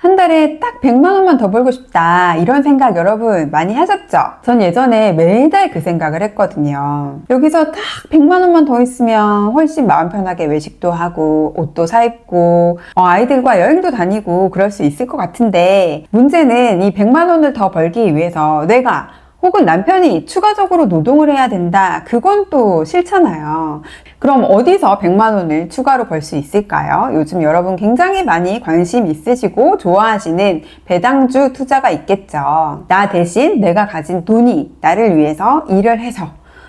한 달에 딱 100만 원만 더 벌고 싶다. 이런 생각 여러분 많이 하셨죠? 전 예전에 매달 그 생각을 했거든요. 여기서 딱 100만 원만 더 있으면 훨씬 마음 편하게 외식도 하고 옷도 사 입고 어, 아이들과 여행도 다니고 그럴 수 있을 것 같은데 문제는 이 100만 원을 더 벌기 위해서 내가 혹은 남편이 추가적으로 노동을 해야 된다. 그건 또 싫잖아요. 그럼 어디서 100만 원을 추가로 벌 수 있을까요? 요즘 여러분 굉장히 많이 관심 있으시고 좋아하시는 배당주 투자가 있겠죠. 나 대신 내가 가진 돈이 나를 위해서 일을 해서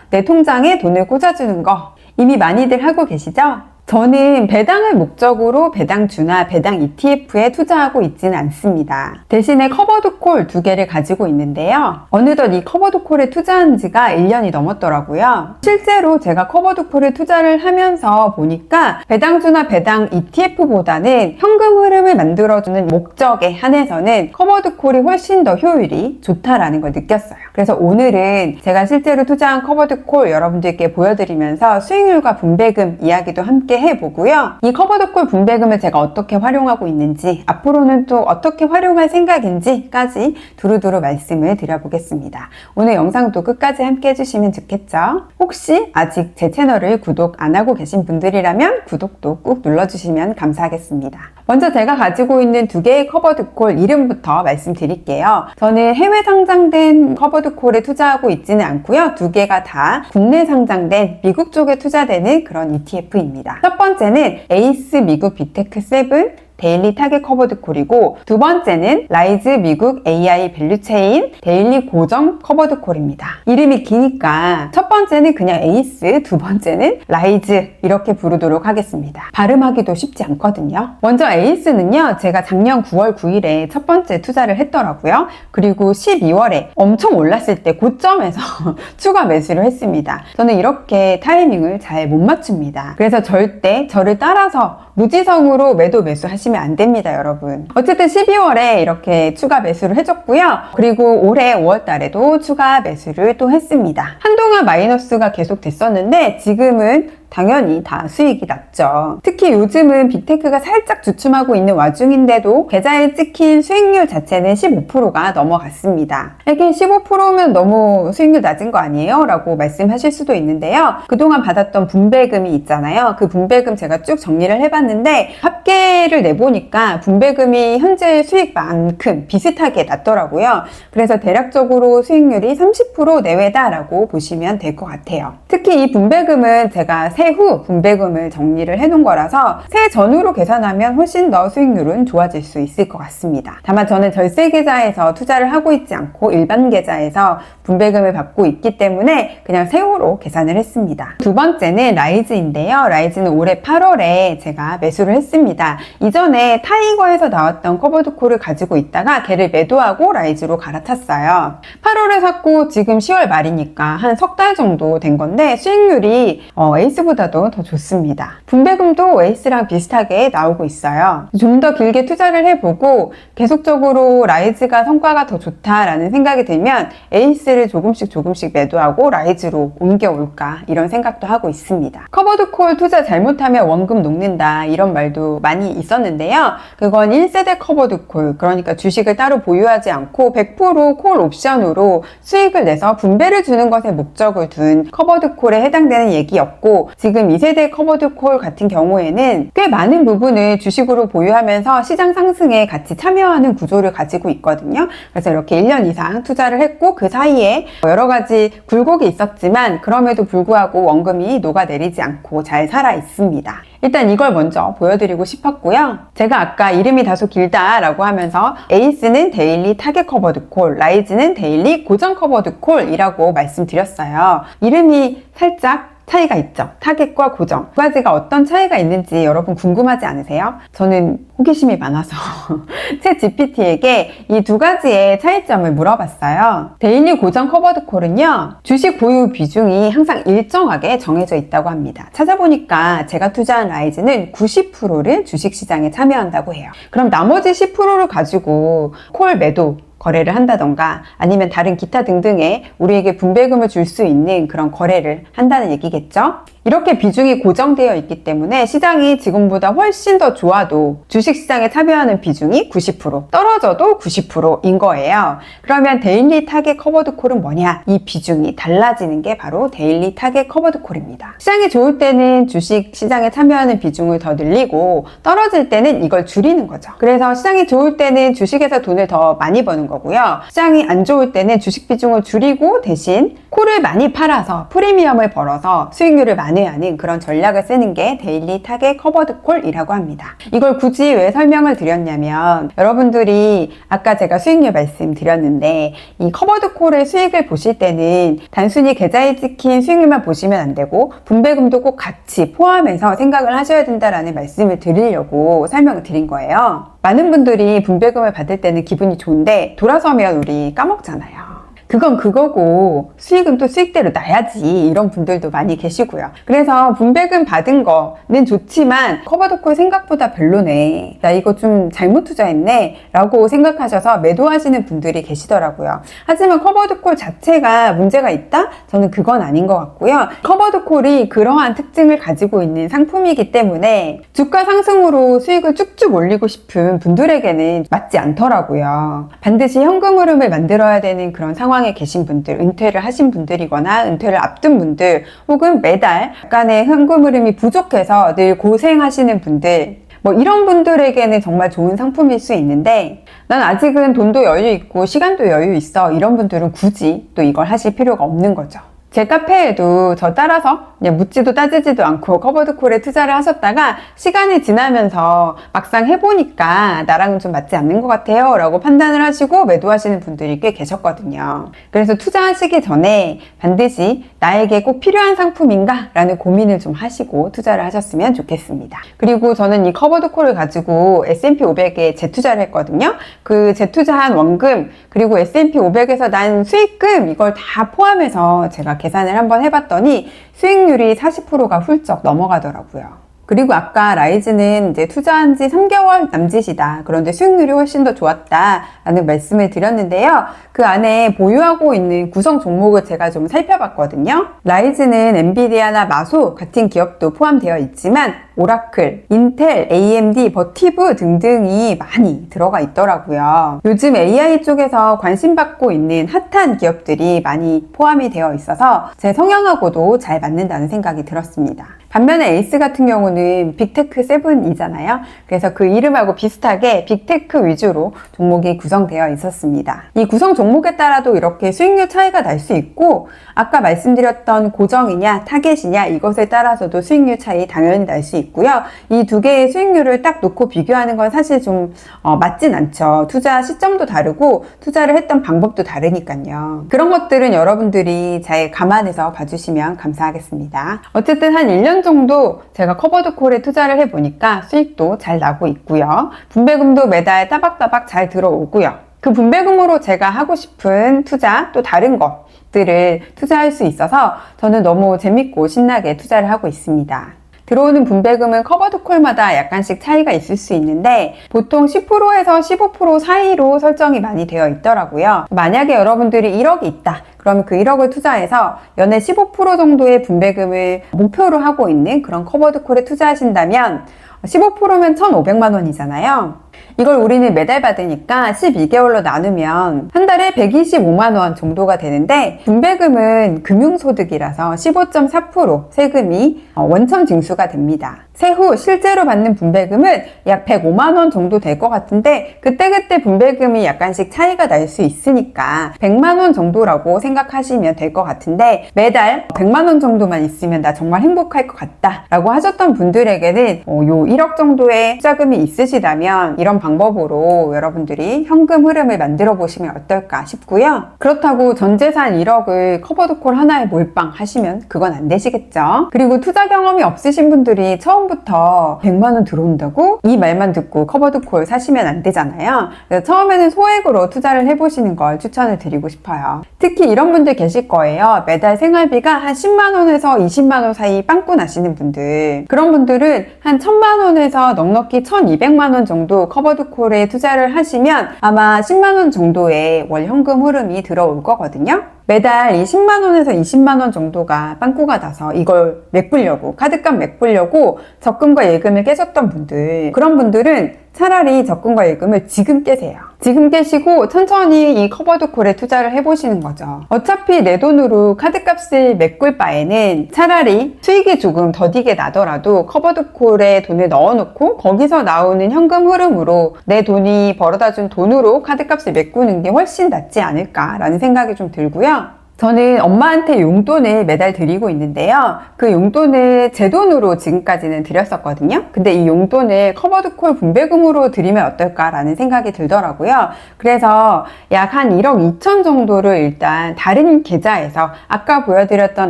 내 통장에 돈을 꽂아주는 거 이미 많이들 하고 계시죠? 저는 배당을 목적으로 배당주나 배당 ETF에 투자하고 있지는 않습니다. 대신에 커버드 콜 두 개를 가지고 있는데요. 어느덧 이 커버드 콜에 투자한 지가 1년이 넘었더라고요. 실제로 제가 커버드 콜에 투자를 하면서 보니까 배당주나 배당 ETF보다는 현금 흐름을 만들어주는 목적에 한해서는 커버드 콜이 훨씬 더 효율이 좋다라는 걸 느꼈어요. 그래서 오늘은 제가 실제로 투자한 커버드 콜 여러분들께 보여드리면서 수익률과 분배금 이야기도 함께 해보고요. 이 커버드 콜 분배금을 제가 어떻게 활용하고 있는지 앞으로는 또 어떻게 활용할 생각인지까지 두루두루 말씀을 드려보겠습니다. 오늘 영상도 끝까지 함께 해주시면 좋겠죠? 혹시 아직 제 채널을 구독 안 하고 계신 분들이라면 구독도 꾹 눌러주시면 감사하겠습니다. 먼저 제가 가지고 있는 두 개의 커버드 콜 이름부터 말씀드릴게요. 저는 해외 상장된 커버드 콜에 투자하고 있지는 않고요. 두 개가 다 국내 상장된 미국 쪽에 투자되는 그런 ETF입니다. 첫 번째는 에이스 미국 비테크 7 데일리 타겟 커버드 콜이고 두 번째는 라이즈 미국 AI 밸류체인 데일리 고정 커버드 콜입니다. 이름이 기니까 첫 번째는 그냥 에이스, 두 번째는 라이즈 이렇게 부르도록 하겠습니다. 발음하기도 쉽지 않거든요. 먼저 에이스는요, 제가 작년 9월 9일에 첫 번째 투자를 했더라고요. 그리고 12월에 엄청 올랐을 때 고점에서 추가 매수를 했습니다. 저는 이렇게 타이밍을 잘 못 맞춥니다. 그래서 절대 저를 따라서 무지성으로 매도 매수하시면 안 됩니다, 여러분. 어쨌든 12월에 이렇게 추가 매수를 해줬고요. 그리고 올해 5월 달에도 추가 매수를 또 했습니다. 한동안 마이너스가 계속 됐었는데 지금은 당연히 다 수익이 났죠. 특히 요즘은 빅테크가 살짝 주춤하고 있는 와중인데도 계좌에 찍힌 수익률 자체는 15%가 넘어갔습니다. 이게 15%면 너무 수익률 낮은 거 아니에요? 라고 말씀하실 수도 있는데요. 그동안 받았던 분배금이 있잖아요. 그 분배금 제가 쭉 정리를 해봤는데 합계를 내보니까 분배금이 현재 수익만큼 비슷하게 났더라고요. 그래서 대략적으로 수익률이 30% 내외다라고 보시면 될 것 같아요. 특히 이 분배금은 제가 세후 분배금을 정리를 해놓은 거라서 세 전후로 계산하면 훨씬 더 수익률은 좋아질 수 있을 것 같습니다. 다만 저는 절세 계좌에서 투자를 하고 있지 않고 일반 계좌에서 분배금을 받고 있기 때문에 그냥 세후로 계산을 했습니다. 두 번째는 라이즈인데요. 라이즈는 올해 8월에 제가 매수를 했습니다. 이전에 타이거에서 나왔던 커버드 콜을 가지고 있다가 걔를 매도하고 라이즈로 갈아탔어요. 8월에 샀고 지금 10월 말이니까 한 석 달 정도 된 건데 수익률이 어, 에이스보다도 더 좋습니다. 분배금도 에이스랑 비슷하게 나오고 있어요. 좀 더 길게 투자를 해보고 계속적으로 라이즈가 성과가 더 좋다라는 생각이 들면 에이스를 조금씩 조금씩 매도하고 라이즈로 옮겨올까 이런 생각도 하고 있습니다. 커버드콜 투자 잘못하면 원금 녹는다 이런 말도 많이 있었는데요. 그건 1세대 커버드콜 그러니까 주식을 따로 보유하지 않고 100%콜 옵션으로 수익을 내서 분배를 주는 것에 목적을 둔 커버드 콜에 해당되는 얘기였고 지금 2세대 커버드 콜 같은 경우에는 꽤 많은 부분을 주식으로 보유하면서 시장 상승에 같이 참여하는 구조를 가지고 있거든요. 그래서 이렇게 1년 이상 투자를 했고 그 사이에 여러 가지 굴곡이 있었지만 그럼에도 불구하고 원금이 녹아내리지 않고 잘 살아 있습니다. 일단 이걸 먼저 보여드리고 싶었고요. 제가 아까 이름이 다소 길다라고 하면서 에이스는 데일리 타겟 커버드 콜, 라이즈는 데일리 고정 커버드 콜이라고 말씀드렸어요. 이름이 살짝 차이가 있죠. 타겟과 고정. 두 가지가 어떤 차이가 있는지 여러분 궁금하지 않으세요? 저는 호기심이 많아서 챗 GPT에게 이 두 가지의 차이점을 물어봤어요. 데일리 고정 커버드 콜은요, 주식 보유 비중이 항상 일정하게 정해져 있다고 합니다. 찾아보니까 제가 투자한 라이즈는 90%를 주식 시장에 참여한다고 해요. 그럼 나머지 10%를 가지고 콜 매도, 거래를 한다던가 아니면 다른 기타 등등의 우리에게 분배금을 줄 수 있는 그런 거래를 한다는 얘기겠죠. 이렇게 비중이 고정되어 있기 때문에 시장이 지금보다 훨씬 더 좋아도 주식시장에 참여하는 비중이 90% 떨어져도 90%인 거예요. 그러면 데일리 타겟 커버드 콜은 뭐냐? 이 비중이 달라지는 게 바로 데일리 타겟 커버드 콜입니다. 시장이 좋을 때는 주식 시장에 참여하는 비중을 더 늘리고 떨어질 때는 이걸 줄이는 거죠. 그래서 시장이 좋을 때는 주식에서 돈을 더 많이 버는 거고요. 시장이 안 좋을 때는 주식 비중을 줄이고 대신 콜을 많이 팔아서 프리미엄을 벌어서 수익률을 만회하는 그런 전략을 쓰는 게 데일리 타겟 커버드 콜이라고 합니다. 이걸 굳이 왜 설명을 드렸냐면 여러분들이 아까 제가 수익률 말씀드렸는데 이 커버드 콜의 수익을 보실 때는 단순히 계좌에 찍힌 수익률만 보시면 안 되고 분배금도 꼭 같이 포함해서 생각을 하셔야 된다라는 말씀을 드리려고 설명을 드린 거예요. 많은 분들이 분배금을 받을 때는 기분이 좋은데 돌아서면 우리 까먹잖아요. 그건 그거고 수익은 또 수익대로 나야지 이런 분들도 많이 계시고요. 그래서 분배금 받은 거는 좋지만 커버도콜 생각보다 별로네. 나 이거 좀 잘못 투자했네. 라고 생각하셔서 매도하시는 분들이 계시더라고요. 하지만 커버도콜 자체가 문제가 있다? 저는 그건 아닌 것 같고요. 커버도콜이 그러한 특징을 가지고 있는 상품이기 때문에 주가 상승으로 수익을 쭉쭉 올리고 싶은 분들에게는 맞지 않더라고요. 반드시 현금 흐름을 만들어야 되는 그런 상황 상황에 계신 분들, 은퇴를 하신 분들이거나 은퇴를 앞둔 분들, 혹은 매달 약간의 현금 흐름이 부족해서 늘 고생하시는 분들, 뭐 이런 분들에게는 정말 좋은 상품일 수 있는데 난 아직은 돈도 여유 있고 시간도 여유 있어 이런 분들은 굳이 또 이걸 하실 필요가 없는 거죠. 제 카페에도 저 따라서 묻지도 따지지도 않고 커버드콜에 투자를 하셨다가 시간이 지나면서 막상 해보니까 나랑은 좀 맞지 않는 것 같아요 라고 판단을 하시고 매도하시는 분들이 꽤 계셨거든요. 그래서 투자하시기 전에 반드시 나에게 꼭 필요한 상품인가? 라는 고민을 좀 하시고 투자를 하셨으면 좋겠습니다. 그리고 저는 이 커버드콜을 가지고 S&P 500에 재투자를 했거든요. 그 재투자한 원금 그리고 S&P 500에서 난 수익금 이걸 다 포함해서 제가 계산을 한번 해봤더니 수익률이 40%가 훌쩍 넘어가더라고요. 그리고 아까 라이즈는 이제 투자한 지 3개월 남짓이다. 그런데 수익률이 훨씬 더 좋았다라는 말씀을 드렸는데요. 그 안에 보유하고 있는 구성 종목을 제가 좀 살펴봤거든요. 라이즈는 엔비디아나 마소 같은 기업도 포함되어 있지만 오라클, 인텔, AMD, 버티브 등등이 많이 들어가 있더라고요. 요즘 AI 쪽에서 관심 받고 있는 핫한 기업들이 많이 포함이 되어 있어서 제 성향하고도 잘 맞는다는 생각이 들었습니다. 반면에 에이스 같은 경우는 빅테크 세븐이잖아요. 그래서 그 이름하고 비슷하게 빅테크 위주로 종목이 구성되어 있었습니다. 이 구성 종목에 따라도 이렇게 수익률 차이가 날 수 있고 아까 말씀드렸던 고정이냐 타겟이냐 이것에 따라서도 수익률 차이 당연히 날 수 있고요. 이 두 개의 수익률을 딱 놓고 비교하는 건 사실 좀 어, 맞진 않죠. 투자 시점도 다르고 투자를 했던 방법도 다르니까요. 그런 것들은 여러분들이 잘 감안해서 봐주시면 감사하겠습니다. 어쨌든 한 1년 정도 제가 커버드 콜에 투자를 해보니까 수익도 잘 나고 있고요. 분배금도 매달 따박따박 잘 들어오고요. 그 분배금으로 제가 하고 싶은 투자 또 다른 것들을 투자할 수 있어서 저는 너무 재밌고 신나게 투자를 하고 있습니다. 들어오는 분배금은 커버드 콜마다 약간씩 차이가 있을 수 있는데 보통 10%에서 15% 사이로 설정이 많이 되어 있더라고요. 만약에 여러분들이 1억이 있다. 그러면 그 1억을 투자해서 연애 15% 정도의 분배금을 목표로 하고 있는 그런 커버드 콜에 투자하신다면 15%면 1,500만 원이잖아요. 이걸 우리는 매달 받으니까 12개월로 나누면 한 달에 125만 원 정도가 되는데 분배금은 금융소득이라서 15.4% 세금이 어, 원천 징수가 됩니다. 세후 실제로 받는 분배금은 약 105만 원 정도 될 것 같은데 그때그때 분배금이 약간씩 차이가 날 수 있으니까 100만 원 정도라고 생각하시면 될 것 같은데 매달 100만 원 정도만 있으면 나 정말 행복할 것 같다 라고 하셨던 분들에게는 어, 요 1억 정도의 투자금이 있으시다면 이런 방법으로 여러분들이 현금 흐름을 만들어 보시면 어떨까 싶고요. 그렇다고 전 재산 1억을 커버드콜 하나에 몰빵 하시면 그건 안 되시겠죠. 그리고 투자 경험이 없으신 분들이 처음부터 100만 원 들어온다고 이 말만 듣고 커버드콜 사시면 안 되잖아요. 처음에는 소액으로 투자를 해보시는 걸 추천을 드리고 싶어요. 특히 이런 분들 계실 거예요. 매달 생활비가 한 10만 원에서 20만 원 사이 빵꾸 나시는 분들. 그런 분들은 한 1000만 원에서 넉넉히 1200만 원 정도 커버 드콜에 투자를 하시면 아마 10만 원 정도의 월 현금 흐름이 들어올 거거든요. 매달 이 10만원에서 20만원 정도가 빵꾸가 나서 이걸 메꾸려고, 카드값 메꾸려고 적금과 예금을 깨셨던 분들, 그런 분들은 차라리 적금과 예금을 지금 깨세요. 지금 깨시고 천천히 이 커버드 콜에 투자를 해보시는 거죠. 어차피 내 돈으로 카드값을 메꿀 바에는 차라리 수익이 조금 더디게 나더라도 커버드 콜에 돈을 넣어놓고 거기서 나오는 현금 흐름으로 내 돈이 벌어다 준 돈으로 카드값을 메꾸는 게 훨씬 낫지 않을까라는 생각이 좀 들고요. 저는 엄마한테 용돈을 매달 드리고 있는데요. 그 용돈을 제 돈으로 지금까지는 드렸었거든요. 근데 이 용돈을 커버드콜 분배금으로 드리면 어떨까라는 생각이 들더라고요. 그래서 약 한 1억 2천 정도를 일단 다른 계좌에서 아까 보여드렸던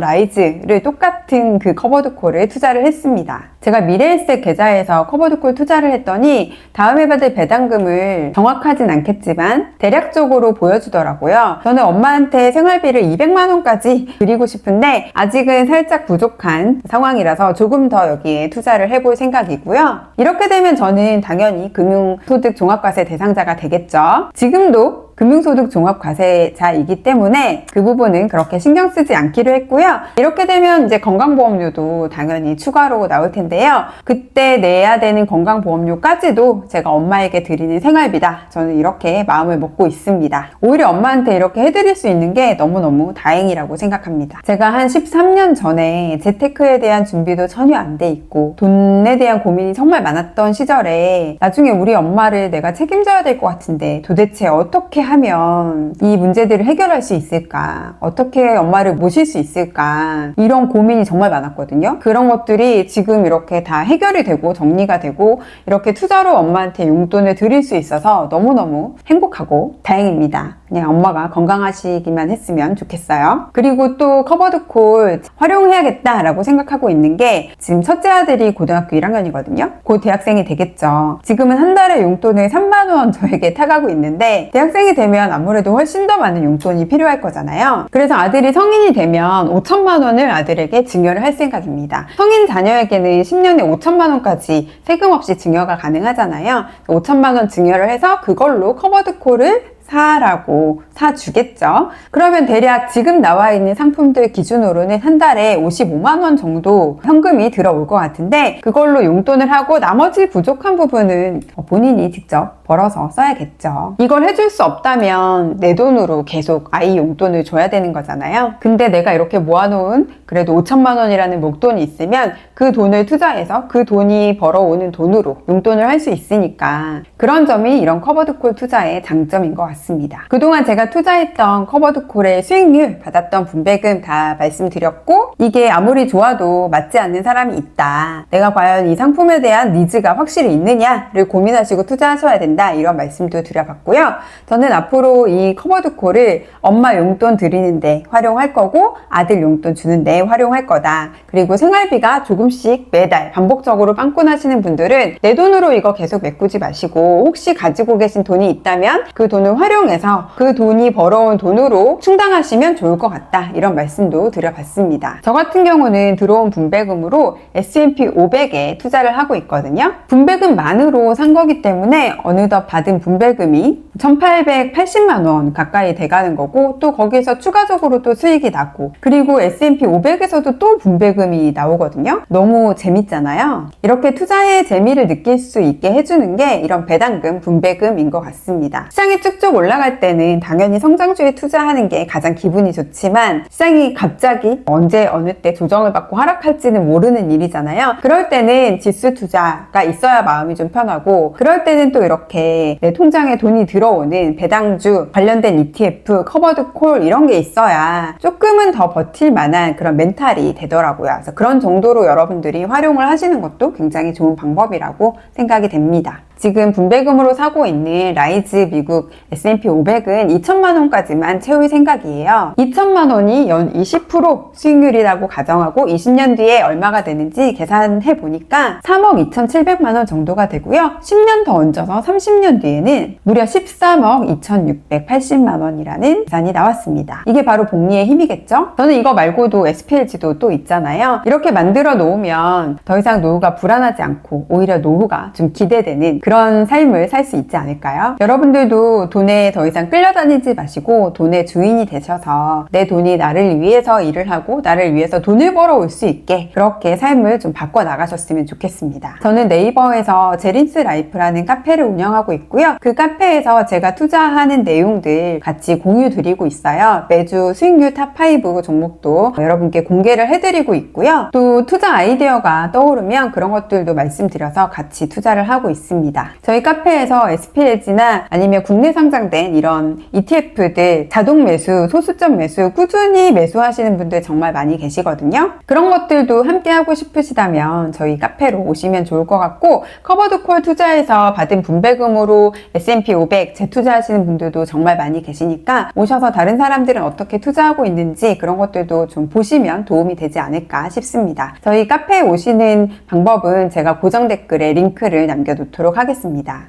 라이즈를 똑같은 그 커버드콜을 투자를 했습니다. 제가 미래에셋 계좌에서 커버드콜 투자를 했더니 다음에 받을 배당금을 정확하진 않겠지만 대략적으로 보여주더라고요. 저는 엄마한테 생활비를 200만 원까지 드리고 싶은데 아직은 살짝 부족한 상황이라서 조금 더 여기에 투자를 해볼 생각이고요. 이렇게 되면 저는 당연히 금융소득 종합과세 대상자가 되겠죠. 지금도 금융소득 종합과세자이기 때문에 그 부분은 그렇게 신경 쓰지 않기로 했고요. 이렇게 되면 이제 건강보험료도 당연히 추가로 나올 텐데요. 그때 내야 되는 건강보험료까지도 제가 엄마에게 드리는 생활비다. 저는 이렇게 마음을 먹고 있습니다. 오히려 엄마한테 이렇게 해드릴 수 있는 게 너무너무 다행이라고 생각합니다. 제가 한 13년 전에 재테크에 대한 준비도 전혀 안 돼 있고 돈에 대한 고민이 정말 많았던 시절에 나중에 우리 엄마를 내가 책임져야 될 것 같은데 도대체 어떻게 하면 이 문제들을 해결할 수 있을까? 어떻게 엄마를 모실 수 있을까? 이런 고민이 정말 많았거든요. 그런 것들이 지금 이렇게 다 해결이 되고 정리가 되고 이렇게 투자로 엄마한테 용돈을 드릴 수 있어서 너무너무 행복하고 다행입니다. 그냥 엄마가 건강하시기만 했으면 좋겠어요. 그리고 또 커버드 콜 활용해야겠다라고 생각하고 있는 게 지금 첫째 아들이 고등학교 1학년이거든요. 곧 대학생이 되겠죠. 지금은 한 달에 용돈을 3만원 저에게 타가고 있는데 대학생이 되면 아무래도 훨씬 더 많은 용돈이 필요할 거잖아요. 그래서 아들이 성인이 되면 5천만 원을 아들에게 증여를 할 생각입니다. 성인 자녀에게는 10년에 5천만 원까지 세금 없이 증여가 가능하잖아요. 5천만 원 증여를 해서 그걸로 커버드콜을 사라고 사주겠죠. 그러면 대략 지금 나와 있는 상품들 기준으로는 한 달에 55만원 정도 현금이 들어올 것 같은데 그걸로 용돈을 하고 나머지 부족한 부분은 본인이 직접 벌어서 써야겠죠. 이걸 해줄 수 없다면 내 돈으로 계속 아이 용돈을 줘야 되는 거잖아요. 근데 내가 이렇게 모아놓은 그래도 5천만 원이라는 목돈이 있으면 그 돈을 투자해서 그 돈이 벌어오는 돈으로 용돈을 할 수 있으니까 그런 점이 이런 커버드콜 투자의 장점인 것 같습니다. 그동안 제가 투자했던 커버드콜의 수익률 받았던 분배금 다 말씀드렸고 이게 아무리 좋아도 맞지 않는 사람이 있다. 내가 과연 이 상품에 대한 니즈가 확실히 있느냐를 고민하시고 투자하셔야 된다. 이런 말씀도 드려봤고요. 저는 앞으로 이 커버드콜을 엄마 용돈 드리는데 활용할 거고 아들 용돈 주는데 활용할 거다. 그리고 생활비가 조금씩 매달 반복적으로 빵꾸 나시는 분들은 내 돈으로 이거 계속 메꾸지 마시고 혹시 가지고 계신 돈이 있다면 그 돈을 활용해서 그 돈이 벌어온 돈으로 충당하시면 좋을 것 같다. 이런 말씀도 드려봤습니다. 저 같은 경우는 들어온 분배금으로 S&P 500에 투자를 하고 있거든요. 분배금만으로 산 거기 때문에 어느덧 받은 분배금이 1880만 원 가까이 돼가는 거고 또 거기에서 추가적으로 또 수익이 나고 그리고 S&P 500에서도 또 분배금이 나오거든요. 너무 재밌잖아요. 이렇게 투자의 재미를 느낄 수 있게 해주는 게 이런 배당금, 분배금인 것 같습니다. 시장이 쭉쭉 올라갈 때는 당연히 성장주에 투자하는 게 가장 기분이 좋지만 시장이 갑자기 언제 어느 때 조정을 받고 하락할지는 모르는 일이잖아요. 그럴 때는 지수 투자가 있어야 마음이 좀 편하고 그럴 때는 또 이렇게 내 통장에 돈이 들어오는 배당주 관련된 ETF, 커버드 콜 이런 게 있어야 조금은 더 버틸 만한 그런 멘탈이 되더라고요. 그래서 그런 정도로 여러분들이 활용을 하시는 것도 굉장히 좋은 방법이라고 생각이 됩니다. 지금 분배금으로 사고 있는 라이즈 미국 S&P 500은 2천만 원까지만 채울 생각이에요. 2천만 원이 연 20% 수익률이라고 가정하고 20년 뒤에 얼마가 되는지 계산해 보니까 3억 2,700만 원 정도가 되고요. 10년 더 얹어서 30년 뒤에는 무려 13억 2,680만 원이라는 계산이 나왔습니다. 이게 바로 복리의 힘이겠죠? 저는 이거 말고도 SPLG도 또 있잖아요. 이렇게 만들어 놓으면 더 이상 노후가 불안하지 않고 오히려 노후가 좀 기대되는 그런 그런 삶을 살 수 있지 않을까요? 여러분들도 돈에 더 이상 끌려다니지 마시고 돈의 주인이 되셔서 내 돈이 나를 위해서 일을 하고 나를 위해서 돈을 벌어올 수 있게 그렇게 삶을 좀 바꿔 나가셨으면 좋겠습니다. 저는 네이버에서 제린스 라이프라는 카페를 운영하고 있고요. 그 카페에서 제가 투자하는 내용들 같이 공유 드리고 있어요. 매주 수익률 탑5 종목도 여러분께 공개를 해드리고 있고요. 또 투자 아이디어가 떠오르면 그런 것들도 말씀드려서 같이 투자를 하고 있습니다. 저희 카페에서 SPLG나 아니면 국내 상장된 이런 ETF들 자동 매수, 소수점 매수 꾸준히 매수하시는 분들 정말 많이 계시거든요. 그런 것들도 함께 하고 싶으시다면 저희 카페로 오시면 좋을 것 같고 커버드 콜 투자에서 받은 분배금으로 S&P 500 재투자하시는 분들도 정말 많이 계시니까 오셔서 다른 사람들은 어떻게 투자하고 있는지 그런 것들도 좀 보시면 도움이 되지 않을까 싶습니다. 저희 카페에 오시는 방법은 제가 고정 댓글에 링크를 남겨놓도록 하겠습니다.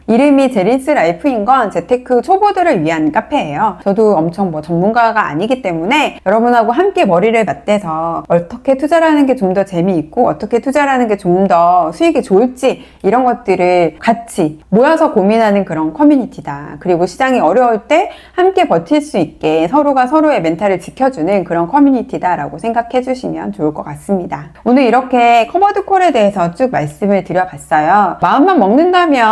이름이 제린스 라이프인 건 재테크 초보들을 위한 카페예요. 저도 엄청 뭐 전문가가 아니기 때문에 여러분하고 함께 머리를 맞대서 어떻게 투자를 하는 게 좀 더 재미있고 어떻게 투자를 하는 게 좀 더 수익이 좋을지 이런 것들을 같이 모여서 고민하는 그런 커뮤니티다. 그리고 시장이 어려울 때 함께 버틸 수 있게 서로가 서로의 멘탈을 지켜주는 그런 커뮤니티다라고 생각해 주시면 좋을 것 같습니다. 오늘 이렇게 커버드 콜에 대해서 쭉 말씀을 드려봤어요. 마음만 먹는다면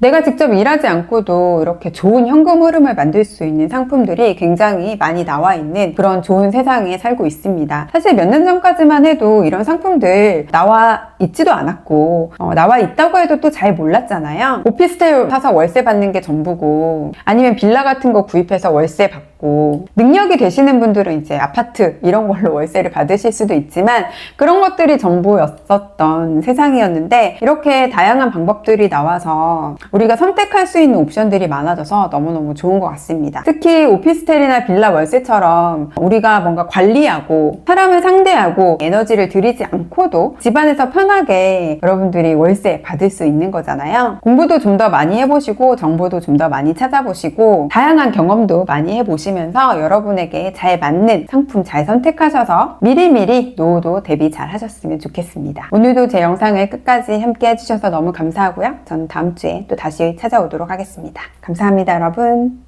내가 직접 일하지 않고도 이렇게 좋은 현금 흐름을 만들 수 있는 상품들이 굉장히 많이 나와 있는 그런 좋은 세상에 살고 있습니다. 사실 몇 년 전까지만 해도 이런 상품들 나와 있지도 않았고 어, 나와 있다고 해도 또 잘 몰랐잖아요. 오피스텔 사서 월세 받는 게 전부고 아니면 빌라 같은 거 구입해서 월세 받고 능력이 되시는 분들은 이제 아파트 이런 걸로 월세를 받으실 수도 있지만 그런 것들이 전부였었던 세상이었는데 이렇게 다양한 방법들이 나와서 우리가 선택할 수 있는 옵션들이 많아져서 너무너무 좋은 것 같습니다. 특히 오피스텔이나 빌라 월세처럼 우리가 뭔가 관리하고 사람을 상대하고 에너지를 들이지 않고도 집안에서 편하게 여러분들이 월세 받을 수 있는 거잖아요. 공부도 좀 더 많이 해보시고 정보도 좀 더 많이 찾아보시고 다양한 경험도 많이 해 보시면서 여러분에게 잘 맞는 상품 잘 선택하셔서 미리미리 노후도 대비 잘 하셨으면 좋겠습니다. 오늘도 제 영상을 끝까지 함께 해주셔서 너무 감사하고요. 저는 다음 주에 또 다시 찾아오도록 하겠습니다. 감사합니다, 여러분.